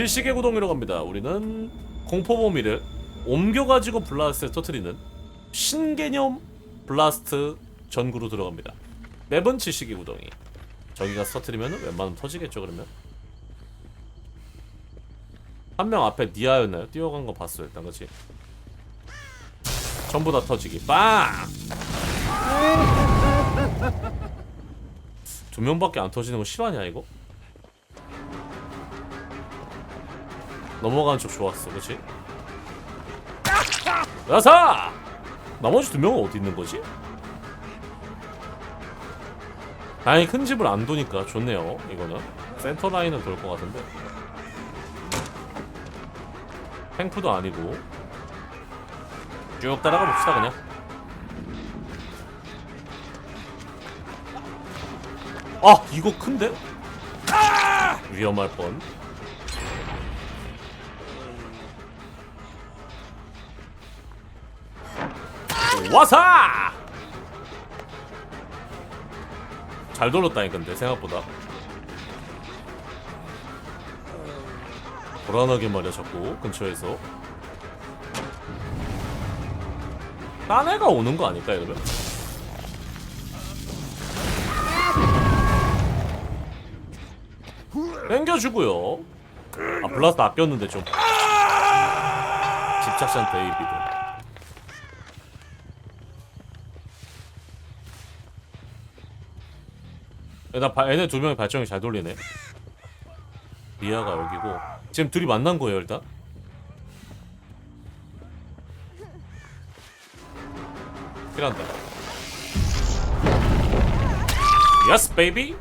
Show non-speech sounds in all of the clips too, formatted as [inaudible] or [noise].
실시계 구동이로 갑니다. 우리는 공포 범위를 옮겨가지고 블라스트를 터트리는 신개념 블라스트 전구로 들어갑니다. 매번 실시계 구동이. 저기가 터트리면 웬만하면 터지겠죠 그러면. 한 명 앞에 니아였나요? 뛰어간 거 봤어요 일단 그치? 전부 다 터지기 빵! 두 명밖에 안 터지는 거 실화냐 이거? 넘어가는 쪽 좋았어 그치? 야사! 나머지 두 명은 어디 있는 거지? 다행히 큰 집을 안 도니까 좋네요 이거는 센터 라인은 돌 것 같은데 탱프도 아니고 쭉 따라가 봅시다 그냥 아 이거 큰데? 위험할 뻔 와사! 잘 돌렸다니 근데 생각보다. 불안하게 말이야 자꾸 근처에서. 딴 애가 오는 거 아닐까 이러면? 땡겨주고요. 아 블라스트 아꼈는데 좀. 집착한 데이비드 나 바, 얘네 두 명이 발정이 잘 돌리네. 리아가 여기고. 지금 둘이 만난 거예요 일단? 필요한다 예스 베이비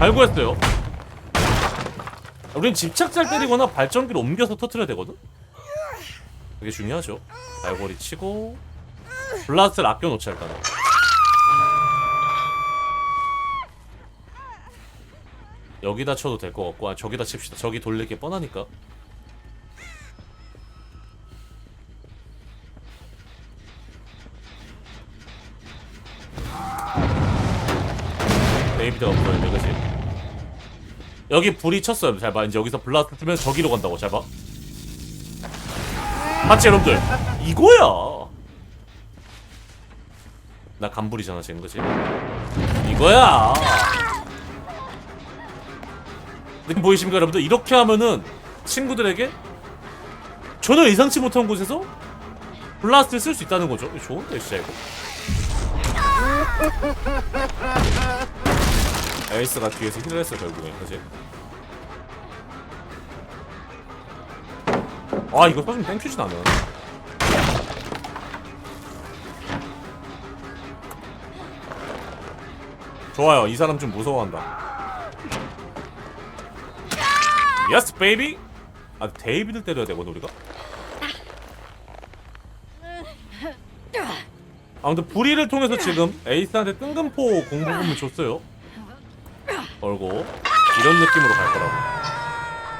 발구했어요. 우린 집착자를 때리거나 발전기를 옮겨서 터트려야 되거든? 그게 중요하죠. 발골이 치고 블라스트를 아껴놓자 일단은 여기다 쳐도 될 것 같고 아 저기다 칩시다. 저기 돌릴 게 뻔하니까. 데이비드가 보여야 그지? 여기 불이 쳤어요 잘봐. 이제 여기서 블라스트 뜨면 저기로 간다고 잘봐. 맞지 여러분들 이거야! 나 간불이잖아 지금 그지? 이거야 느낌 보이십니까 여러분들? 이렇게 하면은 친구들에게 전혀 예상치 못한 곳에서 블라스트를 쓸 수 있다는 거죠. 좋은데 진짜 이거. 에이스가 뒤에서 힐을 했어 결국엔. 그지? 아 이거 사실 땡큐진 않아 좋아요. 이 사람 좀 무서워한다 예스 베이비 아 데이비드 때려야 되거든 우리가. 아무튼 불의를 통해서 지금 에이스한테 뜬금포 공부금을 줬어요. 얼고 이런 느낌으로 갈 거라고.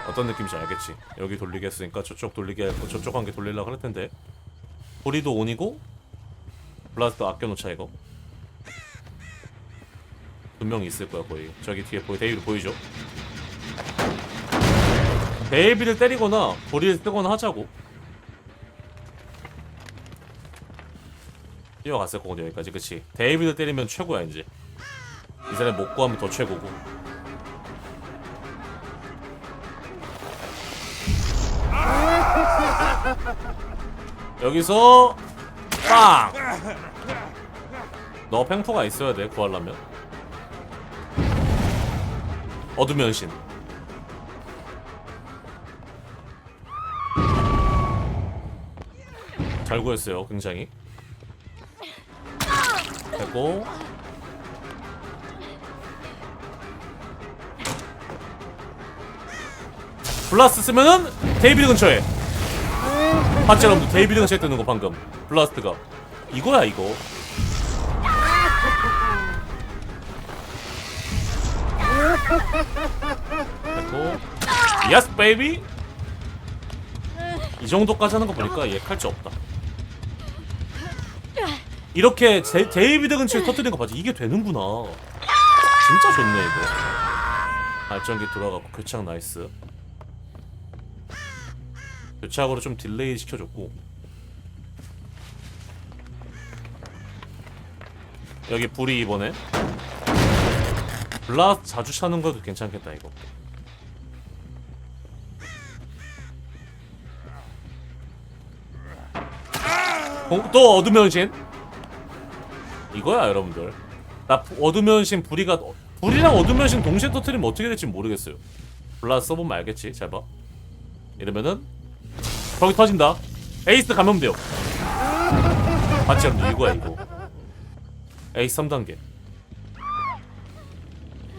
어떤 느낌인지 알겠지? 여기 돌리게 했으니까 저쪽 돌리게 했고 저쪽 한 개 돌리려고 할 텐데. 불의도 온이고 블라스트 아껴놓자 이거. 분명히 있을 거야 거의. 저기 뒤에 보이 데이비드 보이죠 데이비를 때리거나 불의를 쓰거나 하자고. 뛰어갔을 거거든 여기까지. 그치? 데이비를 때리면 최고야 이제. 이 사람 못 구하면 더 최고고. [laughs] 여기서 빵! 너 팽포가 있어야 돼 구하려면. 어둠의 신 잘 구했어요 굉장히. 됐고. 블라스트 쓰면은 데이비드 근처에. 봤지 여러분들 데이비드 근처에 뜨는 거 방금. 블라스트가. 이거야 이거. 됐고. 예스 베이비 이 정도까지 하는 거 보니까 얘 칼지 없다 이렇게 제, 데이비드 근처에 터뜨리는 거 봐지? 이게 되는구나. 진짜 좋네 이거. 발전기 돌아가고 교착 나이스. 교착으로 좀 딜레이 시켜줬고. 여기 불이 이번에. 블라스 자주 차는 것도 괜찮겠다 이거. 어, 또 어두면신 이거야 여러분들. 나 부- 어두면 신 불이가 불이랑 어두면 신 동시에 터트리면 어떻게 될지 모르겠어요. 블라스 써보면 알겠지? 잘봐. 이러면은 거기 터진다. 에이스 가면 돼요. 여러분 이거야 이거 에이스 3단계.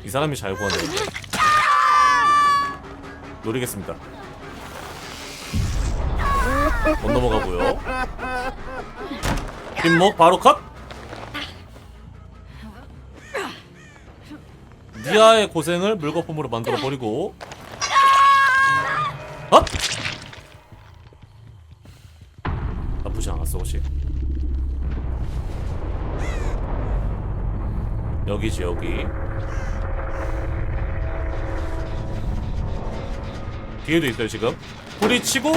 이 사람이 잘 구하네. 노리겠습니다. 못 넘어가고요. 뒷목 바로 컷 니아의 고생을 물거품으로 만들어 버리고. 헛 나쁘지 않았어 혹시? 여기지 여기. 뒤에도 있어요 지금. 불이 치고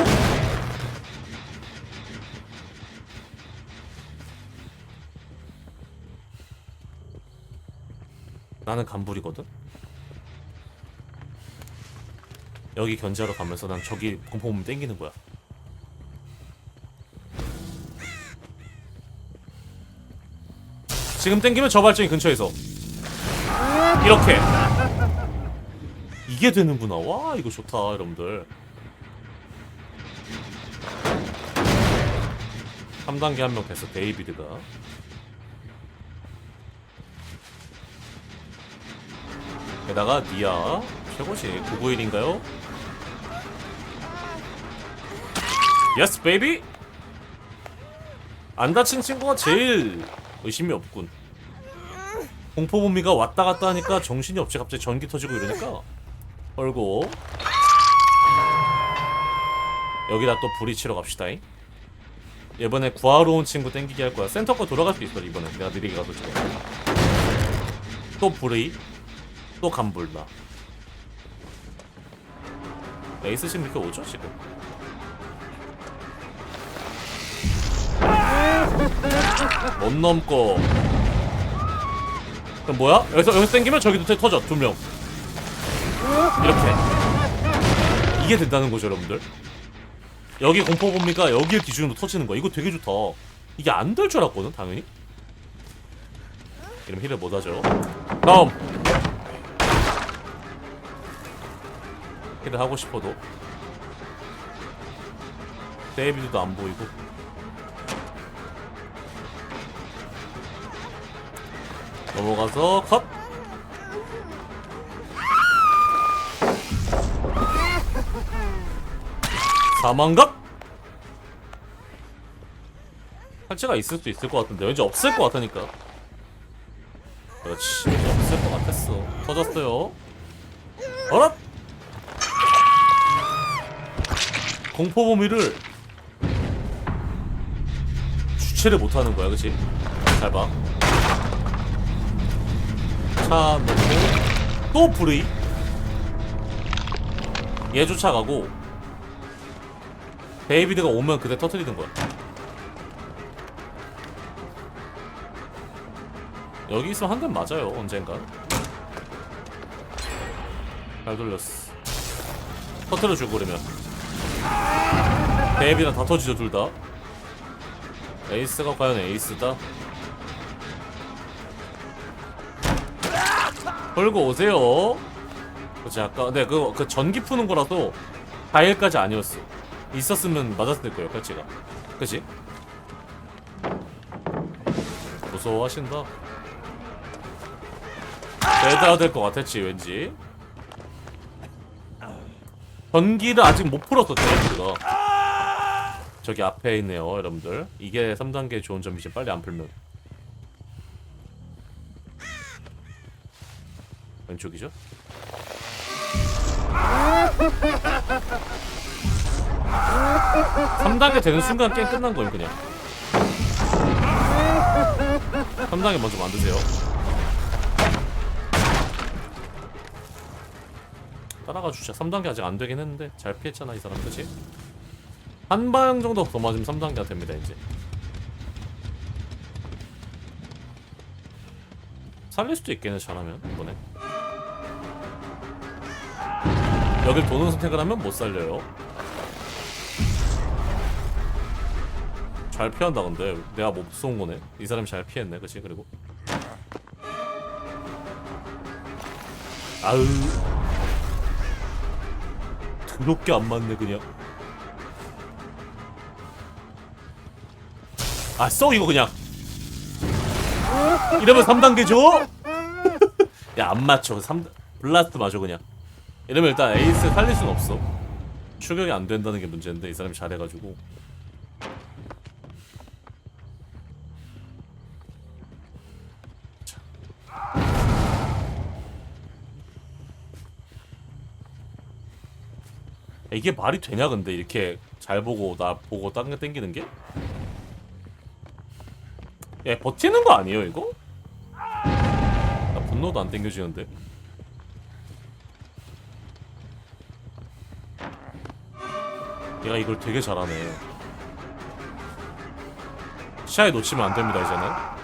나는 간불이거든? 여기 견제하러 가면서 난 저기 공포문 땡기는 거야. 지금 땡기면 저 발전기 근처에서. 이렇게. 이게 되는구나. 와 이거 좋다 여러분들. 3단계 한 명 됐어 데이비드가 게다가 니아 최고지. 991인가요? 예스 베이비 안 다친 친구가 제일 의심이 없군. 공포 범위가 왔다 갔다 하니까 정신이 없지. 갑자기 전기 터지고 이러니까. 얼고. 여기다 또 불이 치러 갑시다잉. 이번에 구하러 온 친구 땡기게 할 거야. 센터 거 돌아갈 수 있어 이번에 내가 느리게 가서 지금. 또 불이 또 간불나 에이스 지금 이렇게 오죠 지금? 못 넘고. 그럼 뭐야? 여기서 여기서 땡기면 저기도 터- 터져 두명. 이렇게. 이게 된다는 거죠 여러분들? 여기 공포 범위가 여기에 기준으로 터지는 거야. 이거 되게 좋다. 이게 안 될 줄 알았거든 당연히. 이러면 힐을 못하죠. 다음 힐을 하고 싶어도 데이비드도 안 보이고. 넘어가서 컷! 사망각? 탈취가 있을 수도 있을 것 같은데. 왠지 없을 것 같으니까. 그렇지 없을 것 같았어. 터졌어요. 어라 공포 범위를 주체를 못하는 거야 그치? 잘봐. 차 넣고 또 불의. 얘 쫓아가고 데이비드가 오면 그대 터트리는 거야. 여기 있으면 한 대 맞아요 언젠가. 잘 돌렸어. 터트려 주고 그러면 데이비드랑 다 터지죠 둘 다 에이스가 과연 에이스다 걸고 오세요. 그치 아까 네 그거 그 전기 푸는 거라서 다일까지 아니었어. 있었으면 맞았을 거예요 칼치가. 그치? 무서워하신다. 레드가 될것 같았지 왠지. 전기를 아직 못 풀었어 데이비드가. 저기 앞에 있네요 여러분들. 이게 3단계 좋은 점이지 빨리 안 풀면. 왼쪽이죠? 삼단계 되는 순간 게임 끝난 거예요 그냥 3단계 먼저 만드세요 따라가 주자 3단계 아직 안 되긴 했는데 잘 피했잖아 이 사람. 그치? 한 방 정도 더 맞으면 3단계가 됩니다 이제. 살릴 수도 있겠네 잘하면 이번에. 여길 도는 선택을 하면 못 살려요. 잘 피한다 근데. 내가 못 쏜 거네. 이 사람이 잘 피했네 그치? 그리고. 아으 더럽게 안 맞네 그냥. 아써 이거 그냥. 이러면 3단계죠? [laughs] 야안 맞춰. 3 블라스트 맞아 그냥. 이러면 일단 에이스 살릴 순 없어. 추격이 안 된다는 게 문제인데 이 사람이 잘해가지고 이게 말이 되냐 근데? 이렇게 잘 보고 나 보고 딴게 땡기는 게? 야 버티는 거 아니에요 이거? 나 분노도 안 땡겨지는데. 얘가 이걸 되게 잘하네. 시야에 놓치면 안 됩니다 이제는.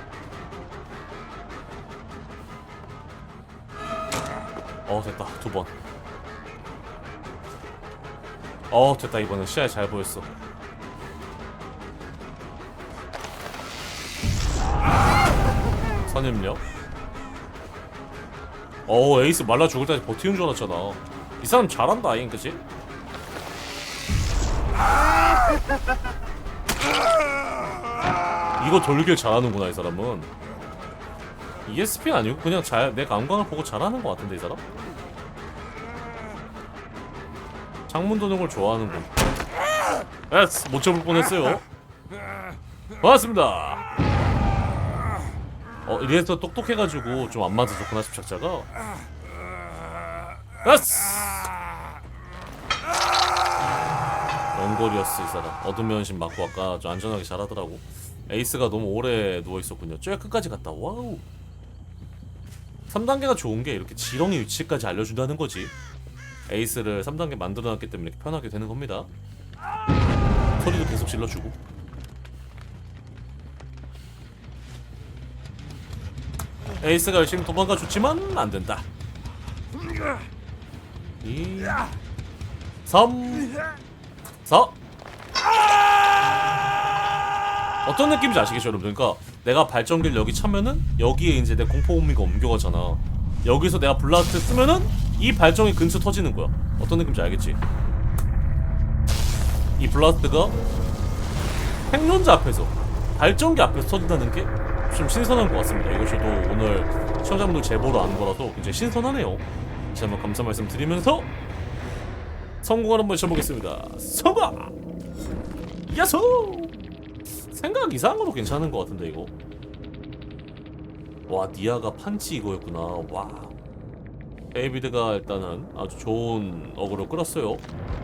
어 됐다. 두번 어 됐다. 이번엔 시야에 잘 보였어. 선임력? 어 에이스 말라 죽을 때까지 버티는 줄 알았잖아. 이 사람 잘한다 잉 그치? 이거 돌리길 잘하는구나 이 사람은. ESP는 아니고 그냥 잘 내 감각을 보고 잘하는 것 같은데 이 사람? 창문 도는 걸 좋아하는군. 에스 못 잡을 뻔했어요. 반갑습니다. 어 이래서 똑똑해가지고 좀 안 맞아 좋구나 집착자가? 에스! 연골이었어 이 사람. 어둠의 연신 맞고 아까 좀 안전하게 잘하더라고. 에이스가 너무 오래 누워있었군요. 쭉 끝까지 갔다. 와우. 3단계가 좋은 게 이렇게 지렁이 위치까지 알려준다는 거지 에이스를 3단계 만들어놨기 때문에 이렇게 편하게 되는 겁니다. 소리도 계속 질러주고. 에이스가 열심히 도망가 줬지만 안 된다. 2 3 4 어떤 느낌인지 아시겠죠 여러분? 그러니까 내가 발전기를 여기 차면은 여기에 이제 내 공포 범위가 옮겨가잖아. 여기서 내가 블라스트 쓰면은 이 발전기 근처 터지는 거야. 어떤 느낌인지 알겠지? 이 블라스트가 생존자 앞에서 발전기 앞에서 터진다는 게 좀 신선한 것 같습니다. 이것이 또 오늘 시청자분들 제보로 아는 거라서 굉장히 신선하네요. 다시 한번 감사 말씀 드리면서 성공을 한번 시켜보겠습니다. 성공! 야소! 생각 이상으로 괜찮은 것 같은데 이거? 와 니아가 판치 이거였구나. 와 데이비드가 일단은 아주 좋은 어그로 끌었어요